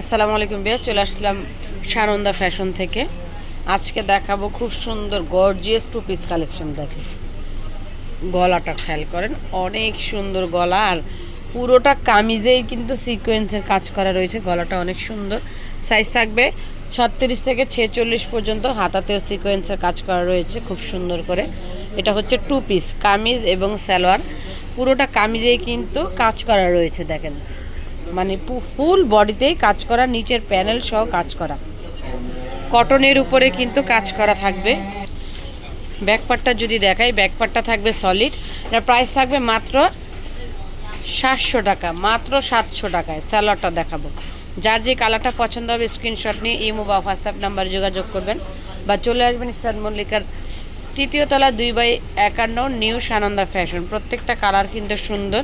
আসসালামু আলাইকুম বিয়া চলে আসলাম সানন্দা ফ্যাশন থেকে। আজকে দেখাবো খুব সুন্দর গর্জিয়াস টু পিস কালেকশন দেখে গলাটা খেয়াল করেন, অনেক সুন্দর গলা, আর পুরোটা কামিজেই কিন্তু সিকোয়েন্সের কাজ করা রয়েছে, গলাটা অনেক সুন্দর। সাইজ থাকবে ছত্রিশ থেকে ছেচল্লিশ পর্যন্ত, হাতাতেও সিকোয়েন্সের কাজ করা রয়েছে, খুব সুন্দর করে। এটা হচ্ছে টু পিস কামিজ এবং সালোয়ার। পুরোটা কামিজেই কিন্তু কাজ করা রয়েছে, দেখেন। মানে ফুল বডিতেই কাজ করা, নিচের প্যানেল সহ কাজ করা। কটনের উপরে কিন্তু কাজ করা থাকবে। ব্যাকপারটা যদি দেখাই ব্যাকপারটা থাকবে সলিড এর প্রাইস থাকবে মাত্র সাতশো টাকা, মাত্র সাতশো টাকায়। স্যালোয়ারটা দেখাবো। যার যে কালারটা পছন্দ হবে স্ক্রিনশট নিয়ে ইমো বা হোয়াটসঅ্যাপ নাম্বারে যোগাযোগ করবেন। বা চলে আসবেন স্টার মল্লিকার তৃতীয় তলা দুই বাই একান্ন নিউ সানন্দা ফ্যাশন। প্রত্যেকটা কালার কিন্তু সুন্দর।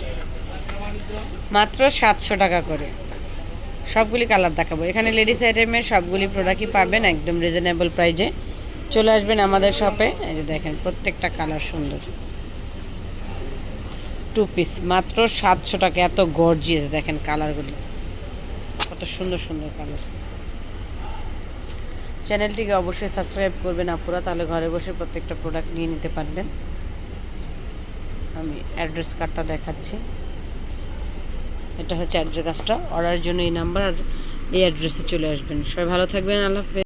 মাত্র সাতশো টাকা করে। সবগুলি কালার দেখাবো। এখানে লেডিস আইটেমের সবগুলি প্রোডাক্টই পাবেন একদম রিজনেবল প্রাইজে চলে আসবেন আমাদের শপে এই যে দেখেন, প্রত্যেকটা কালার সুন্দর। টু পিস মাত্র সাতশো টাকা। এত গর্জিয়াস দেখেন কালারগুলি কত সুন্দর সুন্দর কালার চ্যানেলটিকে অবশ্যই সাবস্ক্রাইব করবেন আপুরা, তাহলে ঘরে বসে প্রত্যেকটা প্রোডাক্ট নিয়ে নিতে পারবেন। আমি অ্যাড্রেস কার্ডটা দেখাচ্ছি। এটা হচ্ছে অ্যাড্রেস কাজটা অর্ডারের জন্য এই নাম্বার আর এই অ্যাড্রেসে চলে আসবেন। সবাই ভালো থাকবেন, আল্লাহ হাফেজ।